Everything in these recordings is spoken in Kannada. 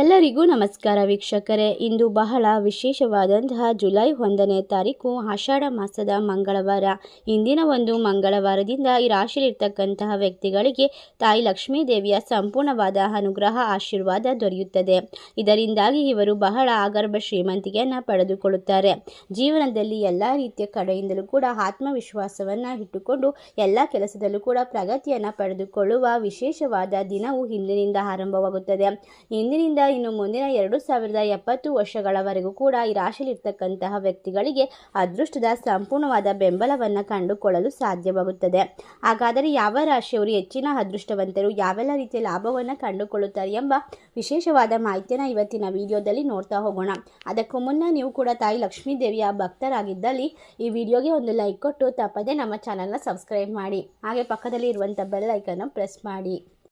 ಎಲ್ಲರಿಗೂ ನಮಸ್ಕಾರ ವೀಕ್ಷಕರೇ. ಇಂದು ಬಹಳ ವಿಶೇಷವಾದಂತಹ ಜುಲೈ ಒಂದನೇ ತಾರೀಕು ಆಷಾಢ ಮಾಸದ ಮಂಗಳವಾರ. ಇಂದಿನ ಒಂದು ಮಂಗಳವಾರದಿಂದ ಈ ರಾಶಿಯಲ್ಲಿರ್ತಕ್ಕಂತಹ ವ್ಯಕ್ತಿಗಳಿಗೆ ತಾಯಿ ಲಕ್ಷ್ಮೀ ದೇವಿಯ ಸಂಪೂರ್ಣವಾದ ಅನುಗ್ರಹ, ಆಶೀರ್ವಾದ ದೊರೆಯುತ್ತದೆ. ಇದರಿಂದಾಗಿ ಇವರು ಬಹಳ ಆಗರ್ಭ ಶ್ರೀಮಂತಿಕೆಯನ್ನು ಪಡೆದುಕೊಳ್ಳುತ್ತಾರೆ. ಜೀವನದಲ್ಲಿ ಎಲ್ಲ ರೀತಿಯ ಕಡೆಯಿಂದಲೂ ಕೂಡ ಆತ್ಮವಿಶ್ವಾಸವನ್ನು ಇಟ್ಟುಕೊಂಡು ಎಲ್ಲ ಕೆಲಸದಲ್ಲೂ ಕೂಡ ಪ್ರಗತಿಯನ್ನು ಪಡೆದುಕೊಳ್ಳುವ ವಿಶೇಷವಾದ ದಿನವು ಇಂದಿನಿಂದ ಆರಂಭವಾಗುತ್ತದೆ. ಇಂದಿನಿಂದ ಇನ್ನು ಮುಂದಿನ ಎರಡು ಸಾವಿರದ ಎಪ್ಪತ್ತು ವರ್ಷಗಳವರೆಗೂ ಕೂಡ ಈ ರಾಶಿಯಲ್ಲಿರ್ತಕ್ಕಂತಹ ವ್ಯಕ್ತಿಗಳಿಗೆ ಅದೃಷ್ಟದ ಸಂಪೂರ್ಣವಾದ ಬೆಂಬಲವನ್ನು ಕಂಡುಕೊಳ್ಳಲು ಸಾಧ್ಯವಾಗುತ್ತದೆ. ಹಾಗಾದರೆ ಯಾವ ರಾಶಿಯವರು ಹೆಚ್ಚಿನ ಅದೃಷ್ಟವಂತರು, ಯಾವೆಲ್ಲ ರೀತಿಯ ಲಾಭವನ್ನು ಕಂಡುಕೊಳ್ಳುತ್ತಾರೆ ಎಂಬ ವಿಶೇಷವಾದ ಮಾಹಿತಿಯನ್ನು ಇವತ್ತಿನ ವಿಡಿಯೋದಲ್ಲಿ ನೋಡ್ತಾ ಹೋಗೋಣ. ಅದಕ್ಕೂ ಮುನ್ನ ನೀವು ಕೂಡ ತಾಯಿ ಲಕ್ಷ್ಮೀ ದೇವಿಯ ಭಕ್ತರಾಗಿದ್ದಲ್ಲಿ ಈ ವಿಡಿಯೋಗೆ ಒಂದು ಲೈಕ್ ಕೊಟ್ಟು ತಪ್ಪದೆ ನಮ್ಮ ಚಾನಲ್ನ ಸಬ್ಸ್ಕ್ರೈಬ್ ಮಾಡಿ. ಹಾಗೆ ಪಕ್ಕದಲ್ಲಿ ಇರುವಂಥ ಬೆಲ್ ಐಕನ್ನು ಪ್ರೆಸ್ ಮಾಡಿ.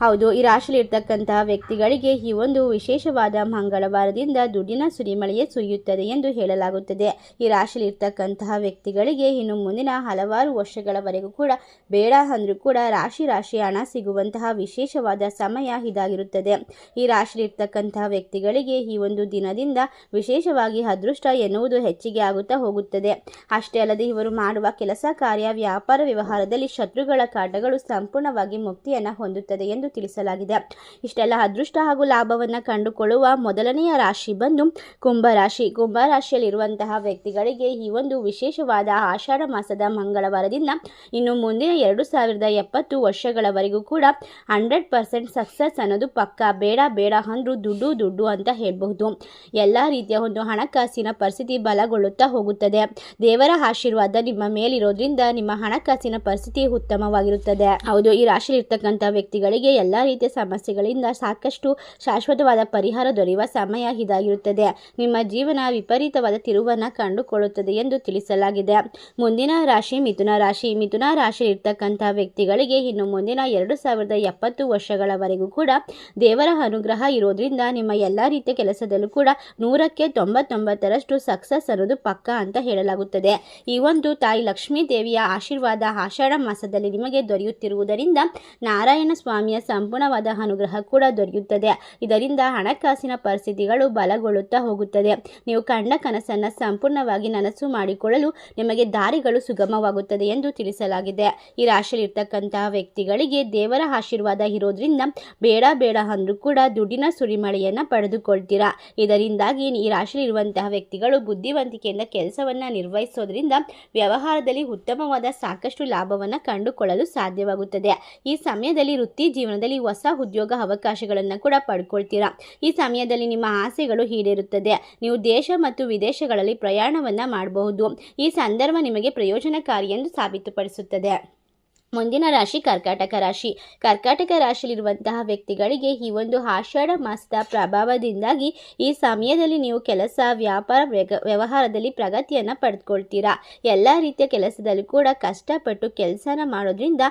ಹೌದು, ಈ ರಾಶಿಯಲ್ಲಿ ಇರ್ತಕ್ಕಂತಹ ವ್ಯಕ್ತಿಗಳಿಗೆ ಈ ಒಂದು ವಿಶೇಷವಾದ ಮಂಗಳವಾರದಿಂದ ದುಡ್ಡಿನ ಸುರಿಮಳೆಯೇ ಸುರಿಯುತ್ತದೆ ಎಂದು ಹೇಳಲಾಗುತ್ತದೆ. ಈ ರಾಶಿಯಲ್ಲಿ ಇರ್ತಕ್ಕಂತಹ ವ್ಯಕ್ತಿಗಳಿಗೆ ಇನ್ನು ಮುಂದಿನ ಹಲವಾರು ವರ್ಷಗಳವರೆಗೂ ಕೂಡ ಬೇಡ ಅಂದರೂ ಕೂಡ ರಾಶಿ ರಾಶಿ ಹಣ ಸಿಗುವಂತಹ ವಿಶೇಷವಾದ ಸಮಯ ಇದಾಗಿರುತ್ತದೆ. ಈ ರಾಶಿಯಲ್ಲಿ ಇರ್ತಕ್ಕಂತಹ ವ್ಯಕ್ತಿಗಳಿಗೆ ಈ ಒಂದು ದಿನದಿಂದ ವಿಶೇಷವಾಗಿ ಅದೃಷ್ಟ ಎನ್ನುವುದು ಹೆಚ್ಚಿಗೆ ಆಗುತ್ತಾ ಹೋಗುತ್ತದೆ. ಅಷ್ಟೇ ಅಲ್ಲದೆ ಇವರು ಮಾಡುವ ಕೆಲಸ, ಕಾರ್ಯ, ವ್ಯಾಪಾರ, ವ್ಯವಹಾರದಲ್ಲಿ ಶತ್ರುಗಳ ಕಾಟಗಳು ಸಂಪೂರ್ಣವಾಗಿ ಮುಕ್ತಿಯನ್ನು ಹೊಂದುತ್ತದೆ ಎಂದು ತಿಳಿಸಲಾಗಿದೆ. ಇಷ್ಟೆಲ್ಲ ಅದೃಷ್ಟ ಹಾಗೂ ಲಾಭವನ್ನು ಕಂಡುಕೊಳ್ಳುವ ಮೊದಲನೆಯ ರಾಶಿ ಬಂದು ಕುಂಭರಾಶಿ ಕುಂಭರಾಶಿಯಲ್ಲಿರುವಂತಹ ವ್ಯಕ್ತಿಗಳಿಗೆ ಈ ಒಂದು ವಿಶೇಷವಾದ ಆಷಾಢ ಮಾಸದ ಮಂಗಳವಾರದಿಂದ ಇನ್ನು ಮುಂದಿನ ಎರಡು ಸಾವಿರದ ಎಪ್ಪತ್ತು ವರ್ಷಗಳವರೆಗೂ ಕೂಡ ಹಂಡ್ರೆಡ್ ಪರ್ಸೆಂಟ್ ಸಕ್ಸಸ್ ಅನ್ನೋದು ಪಕ್ಕ, ಬೇಡ ಬೇಡ ಅಂದ್ರು ದುಡ್ಡು ದುಡ್ಡು ಅಂತ ಹೇಳಬಹುದು. ಎಲ್ಲ ರೀತಿಯ ಒಂದು ಹಣಕಾಸಿನ ಪರಿಸ್ಥಿತಿ ಬಲಗೊಳ್ಳುತ್ತಾ ಹೋಗುತ್ತದೆ. ದೇವರ ಆಶೀರ್ವಾದ ನಿಮ್ಮ ಮೇಲಿರೋದ್ರಿಂದ ನಿಮ್ಮ ಹಣಕಾಸಿನ ಪರಿಸ್ಥಿತಿ ಉತ್ತಮವಾಗಿರುತ್ತದೆ. ಹೌದು, ಈ ರಾಶಿಯಲ್ಲಿರ್ತಕ್ಕಂಥ ವ್ಯಕ್ತಿಗಳಿಗೆ ಎಲ್ಲ ರೀತಿಯ ಸಮಸ್ಯೆಗಳಿಂದ ಸಾಕಷ್ಟು ಶಾಶ್ವತವಾದ ಪರಿಹಾರ ದೊರೆಯುವ ಸಮಯ ಇದಾಗಿರುತ್ತದೆ. ನಿಮ್ಮ ಜೀವನ ವಿಪರೀತವಾದ ತಿರುವನ್ನು ಕಂಡುಕೊಳ್ಳುತ್ತದೆ ಎಂದು ತಿಳಿಸಲಾಗಿದೆ. ಮುಂದಿನ ರಾಶಿ ಮಿಥುನ ರಾಶಿ. ಮಿಥುನ ರಾಶಿಯಲ್ಲಿರ್ತಕ್ಕಂಥ ವ್ಯಕ್ತಿಗಳಿಗೆ ಇನ್ನು ಮುಂದಿನ ಎರಡು ಸಾವಿರದ ಎಪ್ಪತ್ತು ವರ್ಷಗಳವರೆಗೂ ಕೂಡ ದೇವರ ಅನುಗ್ರಹ ಇರೋದ್ರಿಂದ ನಿಮ್ಮ ಎಲ್ಲ ರೀತಿಯ ಕೆಲಸದಲ್ಲೂ ಕೂಡ ನೂರಕ್ಕೆ ತೊಂಬತ್ತೊಂಬತ್ತರಷ್ಟು ಸಕ್ಸಸ್ ಅನ್ನೋದು ಪಕ್ಕ ಅಂತ ಹೇಳಲಾಗುತ್ತದೆ. ಈ ಒಂದು ತಾಯಿ ಲಕ್ಷ್ಮೀ ದೇವಿಯ ಆಶೀರ್ವಾದ ಆಷಾಢ ಮಾಸದಲ್ಲಿ ನಿಮಗೆ ದೊರೆಯುತ್ತಿರುವುದರಿಂದ ನಾರಾಯಣ ಸ್ವಾಮಿಯ ಸಂಪೂರ್ಣವಾದ ಅನುಗ್ರಹ ಕೂಡ ದೊರೆಯುತ್ತದೆ. ಇದರಿಂದ ಹಣಕಾಸಿನ ಪರಿಸ್ಥಿತಿಗಳು ಬಲಗೊಳ್ಳುತ್ತಾ ಹೋಗುತ್ತದೆ. ನೀವು ಕಂಡ ಕನಸನ್ನು ಸಂಪೂರ್ಣವಾಗಿ ನನಸು ಮಾಡಿಕೊಳ್ಳಲು ನಿಮಗೆ ದಾರಿಗಳು ಸುಗಮವಾಗುತ್ತದೆ ಎಂದು ತಿಳಿಸಲಾಗಿದೆ. ಈ ರಾಶಿಯಲ್ಲಿರ್ತಕ್ಕಂತಹ ವ್ಯಕ್ತಿಗಳಿಗೆ ದೇವರ ಆಶೀರ್ವಾದ ಇರೋದ್ರಿಂದ ಬೇಡ ಬೇಡ ಅಂದ್ರೂ ಕೂಡ ದುಡ್ಡಿನ ಸುರಿಮಳೆಯನ್ನು ಪಡೆದುಕೊಳ್ತೀರಾ? ಇದರಿಂದಾಗಿ ಈ ರಾಶಿಯಲ್ಲಿರುವಂತಹ ವ್ಯಕ್ತಿಗಳು ಬುದ್ಧಿವಂತಿಕೆಯಿಂದ ಕೆಲಸವನ್ನು ನಿರ್ವಹಿಸೋದ್ರಿಂದ ವ್ಯವಹಾರದಲ್ಲಿ ಉತ್ತಮವಾದ ಸಾಕಷ್ಟು ಲಾಭವನ್ನು ಕಂಡುಕೊಳ್ಳಲು ಸಾಧ್ಯವಾಗುತ್ತದೆ. ಈ ಸಮಯದಲ್ಲಿ ವೃತ್ತಿ ಜೀವನದಲ್ಲಿ ಹೊಸ ಉದ್ಯೋಗ ಅವಕಾಶಗಳನ್ನು ಕೂಡ ಪಡ್ಕೊಳ್ತೀರಾ? ಈ ಸಮಯದಲ್ಲಿ ನಿಮ್ಮ ಆಸೆಗಳು ಈಡೇರುತ್ತದೆ. ನೀವು ದೇಶ ಮತ್ತು ವಿದೇಶಗಳಲ್ಲಿ ಪ್ರಯಾಣವನ್ನು ಮಾಡಬಹುದು. ಈ ಸಂದರ್ಭ ನಿಮಗೆ ಪ್ರಯೋಜನಕಾರಿ ಎಂದು ಸಾಬೀತುಪಡಿಸುತ್ತದೆ. ಮುಂದಿನ ರಾಶಿ ಕರ್ಕಾಟಕ ರಾಶಿ. ಕರ್ಕಾಟಕ ರಾಶಿಯಲ್ಲಿರುವಂತಹ ವ್ಯಕ್ತಿಗಳಿಗೆ ಈ ಒಂದು ಆಷಾಢ ಮಾಸದ ಪ್ರಭಾವದಿಂದಾಗಿ ಈ ಸಮಯದಲ್ಲಿ ನೀವು ಕೆಲಸ, ವ್ಯಾಪಾರ ವ್ಯವಹಾರದಲ್ಲಿ ಪ್ರಗತಿಯನ್ನು ಪಡೆದುಕೊಳ್ತೀರಾ. ಎಲ್ಲ ರೀತಿಯ ಕೆಲಸದಲ್ಲೂ ಕೂಡ ಕಷ್ಟಪಟ್ಟು ಕೆಲಸನ ಮಾಡೋದ್ರಿಂದ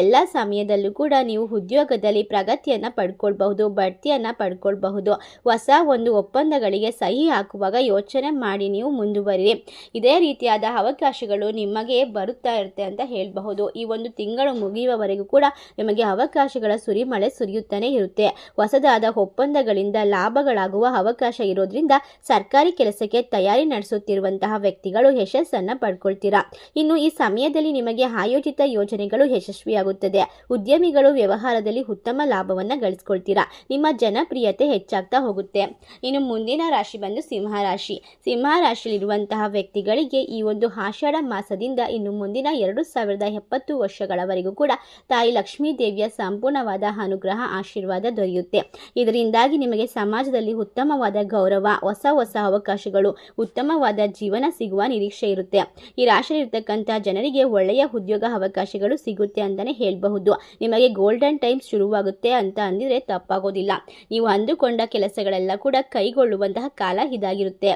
ಎಲ್ಲ ಸಮಯದಲ್ಲೂ ಕೂಡ ನೀವು ಉದ್ಯೋಗದಲ್ಲಿ ಪ್ರಗತಿಯನ್ನು ಪಡ್ಕೊಳ್ಬಹುದು, ಬಡ್ತಿಯನ್ನು ಪಡ್ಕೊಳ್ಬಹುದು. ಹೊಸ ಒಂದು ಒಪ್ಪಂದಗಳಿಗೆ ಸಹಿ ಹಾಕುವಾಗ ಯೋಚನೆ ಮಾಡಿ ನೀವು ಮುಂದುವರಿ ಇದೇ ರೀತಿಯಾದ ಅವಕಾಶಗಳು ನಿಮಗೆ ಬರುತ್ತಾ ಇರುತ್ತೆ ಅಂತ ಹೇಳಬಹುದು. ಈ ಒಂದು ತಿಂಗಳು ಮುಗಿಯುವವರೆಗೂ ಕೂಡ ನಿಮಗೆ ಅವಕಾಶಗಳ ಸುರಿಮಳೆ ಸುರಿಯುತ್ತಾನೆ ಇರುತ್ತೆ. ಹೊಸದಾದ ಒಪ್ಪಂದಗಳಿಂದ ಲಾಭಗಳಾಗುವ ಅವಕಾಶ ಇರೋದ್ರಿಂದ ಸರ್ಕಾರಿ ಕೆಲಸಕ್ಕೆ ತಯಾರಿ ನಡೆಸುತ್ತಿರುವಂತಹ ವ್ಯಕ್ತಿಗಳು ಯಶಸ್ಸನ್ನು ಪಡ್ಕೊಳ್ತೀರಾ? ಇನ್ನು ಈ ಸಮಯದಲ್ಲಿ ನಿಮಗೆ ಆಯೋಜಿತ ಯೋಜನೆಗಳು ಯಶಸ್ವಿಯಾಗುತ್ತದೆ. ಉದ್ಯಮಿಗಳು ವ್ಯವಹಾರದಲ್ಲಿ ಉತ್ತಮ ಲಾಭವನ್ನು ಗಳಿಸ್ಕೊಳ್ತೀರಾ? ನಿಮ್ಮ ಜನಪ್ರಿಯತೆ ಹೆಚ್ಚಾಗ್ತಾ ಹೋಗುತ್ತೆ. ಇನ್ನು ಮುಂದಿನ ರಾಶಿ ಬಂದು ಸಿಂಹ ರಾಶಿ. ಸಿಂಹ ರಾಶಿಯಲ್ಲಿರುವಂತಹ ವ್ಯಕ್ತಿಗಳಿಗೆ ಈ ಒಂದು ಆಷಾಢ ಮಾಸದಿಂದ ಇನ್ನು ಮುಂದಿನ ಎರಡು ಸಾವಿರದ ಎಪ್ಪತ್ತು ವರ್ಷಗಳ ವರ್ಷಗಳವರೆಗೂ ಕೂಡ ತಾಯಿ ಲಕ್ಷ್ಮೀ ದೇವಿಯ ಸಂಪೂರ್ಣವಾದ ಅನುಗ್ರಹ, ಆಶೀರ್ವಾದ ದೊರೆಯುತ್ತೆ. ಇದರಿಂದಾಗಿ ನಿಮಗೆ ಸಮಾಜದಲ್ಲಿ ಉತ್ತಮವಾದ ಗೌರವ, ಹೊಸ ಹೊಸ ಅವಕಾಶಗಳು, ಉತ್ತಮವಾದ ಜೀವನ ಸಿಗುವ ನಿರೀಕ್ಷೆ ಇರುತ್ತೆ. ಈ ರಾಶಿಯಲ್ಲಿರ್ತಕ್ಕಂಥ ಜನರಿಗೆ ಒಳ್ಳೆಯ ಉದ್ಯೋಗ ಅವಕಾಶಗಳು ಸಿಗುತ್ತೆ ಅಂತಲೇ ಹೇಳಬಹುದು. ನಿಮಗೆ ಗೋಲ್ಡನ್ ಟೈಮ್ ಶುರುವಾಗುತ್ತೆ ಅಂತ ಅಂದಿದ್ರೆ ತಪ್ಪಾಗೋದಿಲ್ಲ. ನೀವು ಅಂದುಕೊಂಡ ಕೆಲಸಗಳೆಲ್ಲ ಕೂಡ ಕೈಗೊಳ್ಳುವಂತಹ ಕಾಲ ಇದಾಗಿರುತ್ತೆ.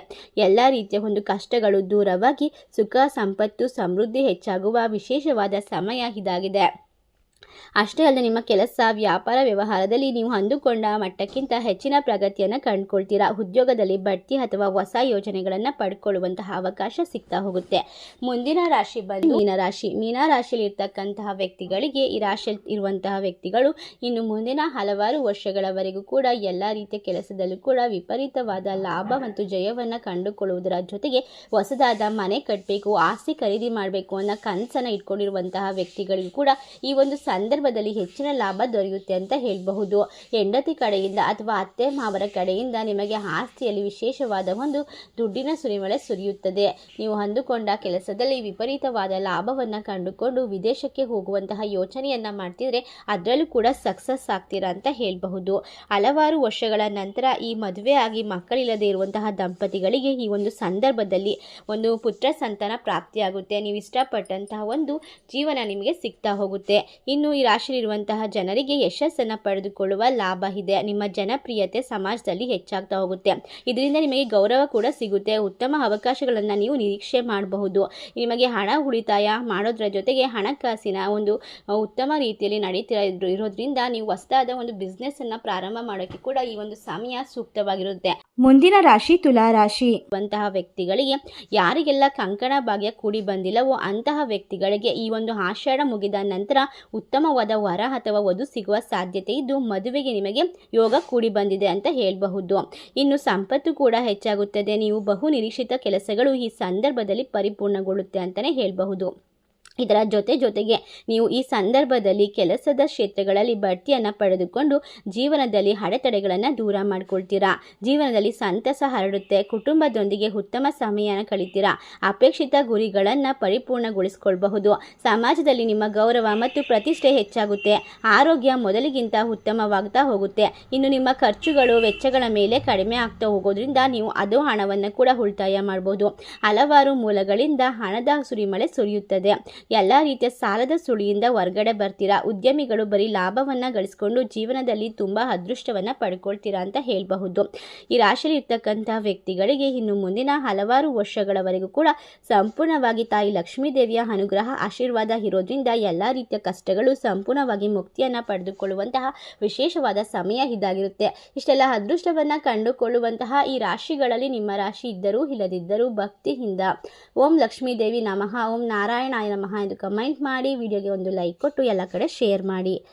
ಎಲ್ಲ ರೀತಿಯ ಒಂದು ಕಷ್ಟಗಳು ದೂರವಾಗಿ ಸುಖ, ಸಂಪತ್ತು, ಸಮೃದ್ಧಿ ಹೆಚ್ಚಾಗುವ ವಿಶೇಷವಾದ ಸಮಯ ಇದಾಗಿದೆ ಮಾಡಲಾಗಿದೆ ಅಷ್ಟೇ ಅಲ್ಲದೆ ನಿಮ್ಮ ಕೆಲಸ, ವ್ಯಾಪಾರ, ವ್ಯವಹಾರದಲ್ಲಿ ನೀವು ಅಂದುಕೊಂಡ ಮಟ್ಟಕ್ಕಿಂತ ಹೆಚ್ಚಿನ ಪ್ರಗತಿಯನ್ನು ಕಂಡುಕೊಳ್ತೀರಾ? ಉದ್ಯೋಗದಲ್ಲಿ ಬಡ್ತಿ ಅಥವಾ ಹೊಸ ಯೋಜನೆಗಳನ್ನು ಪಡ್ಕೊಳ್ಳುವಂತಹ ಅವಕಾಶ ಸಿಗ್ತಾ ಹೋಗುತ್ತೆ. ಮುಂದಿನ ರಾಶಿ ಬಂದು ಮೀನರಾಶಿ. ಮೀನರಾಶಿಯಲ್ಲಿ ಇರ್ತಕ್ಕಂತಹ ವ್ಯಕ್ತಿಗಳಿಗೆ ಈ ರಾಶಿಯಲ್ಲಿ ಇರುವಂತಹ ವ್ಯಕ್ತಿಗಳು ಇನ್ನು ಮುಂದಿನ ಹಲವಾರು ವರ್ಷಗಳವರೆಗೂ ಕೂಡ ಎಲ್ಲ ರೀತಿಯ ಕೆಲಸದಲ್ಲೂ ಕೂಡ ವಿಪರೀತವಾದ ಲಾಭ ಮತ್ತು ಜಯವನ್ನು ಕಂಡುಕೊಳ್ಳುವುದರ ಜೊತೆಗೆ ಹೊಸದಾದ ಮನೆ ಕಟ್ಟಬೇಕು ಆಸ್ತಿ ಖರೀದಿ ಮಾಡಬೇಕು ಅನ್ನೋ ಕನಸನ್ನು ಇಟ್ಕೊಂಡಿರುವಂತಹ ವ್ಯಕ್ತಿಗಳಿಗೂ ಕೂಡ ಈ ಒಂದು ಸಂದರ್ಭದಲ್ಲಿ ಹೆಚ್ಚಿನ ಲಾಭ ದೊರೆಯುತ್ತೆ ಅಂತ ಹೇಳಬಹುದು. ಹೆಂಡತಿ ಕಡೆಯಿಂದ ಅಥವಾ ಅತ್ತೆ ಮಾವರ ಕಡೆಯಿಂದ ನಿಮಗೆ ಆಸ್ತಿಯಲ್ಲಿ ವಿಶೇಷವಾದ ಒಂದು ದುಡ್ಡಿನ ಸುರಿಮಳೆ ಸುರಿಯುತ್ತದೆ. ನೀವು ಅಂದುಕೊಂಡ ಕೆಲಸದಲ್ಲಿ ವಿಪರೀತವಾದ ಲಾಭವನ್ನು ಕಂಡುಕೊಂಡು ವಿದೇಶಕ್ಕೆ ಹೋಗುವಂತಹ ಯೋಚನೆಯನ್ನು ಮಾಡ್ತಿದ್ರೆ ಅದರಲ್ಲೂ ಕೂಡ ಸಕ್ಸಸ್ ಆಗ್ತೀರಾ ಅಂತ ಹೇಳಬಹುದು. ಹಲವಾರು ವರ್ಷಗಳ ನಂತರ ಈ ಮದುವೆ ಆಗಿ ಮಕ್ಕಳಿಲ್ಲದೆ ಇರುವಂತಹ ದಂಪತಿಗಳಿಗೆ ಈ ಒಂದು ಸಂದರ್ಭದಲ್ಲಿ ಒಂದು ಪುತ್ರ ಸಂತಾನ ಪ್ರಾಪ್ತಿಯಾಗುತ್ತೆ. ನೀವು ಇಷ್ಟಪಟ್ಟಂತಹ ಒಂದು ಜೀವನ ನಿಮಗೆ ಸಿಗ್ತಾ ಹೋಗುತ್ತೆ. ಇನ್ನು ಈ ರಾಶಿಯಲ್ಲಿರುವಂತಹ ಜನರಿಗೆ ಯಶಸ್ಸನ್ನು ಪಡೆದುಕೊಳ್ಳುವ ಲಾಭ ಇದೆ. ನಿಮ್ಮ ಜನಪ್ರಿಯತೆ ಸಮಾಜದಲ್ಲಿ ಹೆಚ್ಚಾಗ್ತಾ ಹೋಗುತ್ತೆ. ಇದರಿಂದ ನಿಮಗೆ ಗೌರವ ಕೂಡ ಸಿಗುತ್ತೆ. ಉತ್ತಮ ಅವಕಾಶಗಳನ್ನು ನೀವು ನಿರೀಕ್ಷೆ ಮಾಡಬಹುದು. ನಿಮಗೆ ಹಣ ಉಳಿತಾಯ ಮಾಡೋದ್ರ ಜೊತೆಗೆ ಹಣಕಾಸಿನ ಒಂದು, ಉತ್ತಮ ರೀತಿಯಲ್ಲಿ ನಡೀತಾ ಇರೋದ್ರಿಂದ ನೀವು ಹೊಸದಾದ ಒಂದು ಬಿಸ್ನೆಸ್ಸನ್ನು ಪ್ರಾರಂಭ ಮಾಡೋಕ್ಕೆ ಕೂಡ ಈ ಒಂದು ಸಮಯ ಸೂಕ್ತವಾಗಿರುತ್ತೆ. ಮುಂದಿನ ರಾಶಿ ತುಲಾ ರಾಶಿ. ವ್ಯಕ್ತಿಗಳಿಗೆ ಯಾರಿಗೆಲ್ಲ ಕಂಕಣ ಭಾಗ್ಯ ಕೂಡಿ ಬಂದಿಲ್ಲವೋ ಅಂತಹ ವ್ಯಕ್ತಿಗಳಿಗೆ ಈ ಒಂದು ಆಷಾಢ ಮುಗಿದ ನಂತರ ಉತ್ತಮವಾದ ವರ ಅಥವಾ ವಧು ಸಿಗುವ ಸಾಧ್ಯತೆ ಇದ್ದು ಮದುವೆಗೆ ನಿಮಗೆ ಯೋಗ ಕೂಡಿ ಬಂದಿದೆ ಅಂತ ಹೇಳಬಹುದು. ಇನ್ನು ಸಂಪತ್ತು ಕೂಡ ಹೆಚ್ಚಾಗುತ್ತದೆ. ನೀವು ಬಹು ನಿರೀಕ್ಷಿತ ಕೆಲಸಗಳು ಈ ಸಂದರ್ಭದಲ್ಲಿ ಪರಿಪೂರ್ಣಗೊಳ್ಳುತ್ತೆ ಅಂತಲೇ ಹೇಳಬಹುದು. ಇದರ ಜೊತೆ ಜೊತೆಗೆ ನೀವು ಈ ಸಂದರ್ಭದಲ್ಲಿ ಕೆಲಸದ ಕ್ಷೇತ್ರಗಳಲ್ಲಿ ಬಡ್ತಿಯನ್ನು ಪಡೆದುಕೊಂಡು ಜೀವನದಲ್ಲಿ ಅಡೆತಡೆಗಳನ್ನು ದೂರ ಮಾಡ್ಕೊಳ್ತೀರಾ? ಜೀವನದಲ್ಲಿ ಸಂತಸ ಹರಡುತ್ತೆ, ಕುಟುಂಬದೊಂದಿಗೆ ಉತ್ತಮ ಸಮಯನ ಕಳಿತೀರಾ? ಅಪೇಕ್ಷಿತ ಗುರಿಗಳನ್ನು ಪರಿಪೂರ್ಣಗೊಳಿಸ್ಕೊಳ್ಬಹುದು. ಸಮಾಜದಲ್ಲಿ ನಿಮ್ಮ ಗೌರವ ಮತ್ತು ಪ್ರತಿಷ್ಠೆ ಹೆಚ್ಚಾಗುತ್ತೆ. ಆರೋಗ್ಯ ಮೊದಲಿಗಿಂತ ಉತ್ತಮವಾಗ್ತಾ ಹೋಗುತ್ತೆ. ಇನ್ನು ನಿಮ್ಮ ಖರ್ಚುಗಳು, ವೆಚ್ಚಗಳ ಮೇಲೆ ಕಡಿಮೆ ಆಗ್ತಾ ಹೋಗೋದ್ರಿಂದ ನೀವು ಅದು ಹಣವನ್ನು ಕೂಡ ಉಳಿತಾಯ ಮಾಡ್ಬೋದು. ಹಲವಾರು ಮೂಲಗಳಿಂದ ಹಣದ ಸುರಿಮಳೆ ಸುರಿಯುತ್ತದೆ. ಎಲ್ಲ ರೀತಿಯ ಸಾಲದ ಸುಳಿಯಿಂದ ಹೊರಗಡೆ ಬರ್ತೀರಾ? ಉದ್ಯಮಿಗಳು ಬರೀ ಲಾಭವನ್ನು ಗಳಿಸ್ಕೊಂಡು ಜೀವನದಲ್ಲಿ ತುಂಬ ಅದೃಷ್ಟವನ್ನು ಪಡ್ಕೊಳ್ತೀರಾ ಅಂತ ಹೇಳಬಹುದು. ಈ ರಾಶಿಯಲ್ಲಿ ಇರ್ತಕ್ಕಂಥ ವ್ಯಕ್ತಿಗಳಿಗೆ ಇನ್ನು ಮುಂದಿನ ಹಲವಾರು ವರ್ಷಗಳವರೆಗೂ ಕೂಡ ಸಂಪೂರ್ಣವಾಗಿ ತಾಯಿ ಲಕ್ಷ್ಮೀ ದೇವಿಯ ಅನುಗ್ರಹ, ಆಶೀರ್ವಾದ ಇರೋದ್ರಿಂದ ಎಲ್ಲ ರೀತಿಯ ಕಷ್ಟಗಳು ಸಂಪೂರ್ಣವಾಗಿ ಮುಕ್ತಿಯನ್ನು ಪಡೆದುಕೊಳ್ಳುವಂತಹ ವಿಶೇಷವಾದ ಸಮಯ ಇದಾಗಿರುತ್ತೆ. ಇಷ್ಟೆಲ್ಲ ಅದೃಷ್ಟವನ್ನು ಕಂಡುಕೊಳ್ಳುವಂತಹ ಈ ರಾಶಿಗಳಲ್ಲಿ ನಿಮ್ಮ ರಾಶಿ ಇದ್ದರೂ ಇಲ್ಲದಿದ್ದರೂ ಭಕ್ತಿಯಿಂದ. ಓಂ ಲಕ್ಷ್ಮೀ ದೇವಿ ನಮಃ. ಓಂ ನಾರಾಯಣಾಯ ನಮಃ. ಎಂದು ಕಮೆಂಟ್ ಮಾಡಿ ವಿಡಿಯೋಗೆ ಒಂದು ಲೈಕ್ ಕೊಟ್ಟು ಎಲ್ಲ ಕಡೆ ಶೇರ್ ಮಾಡಿ.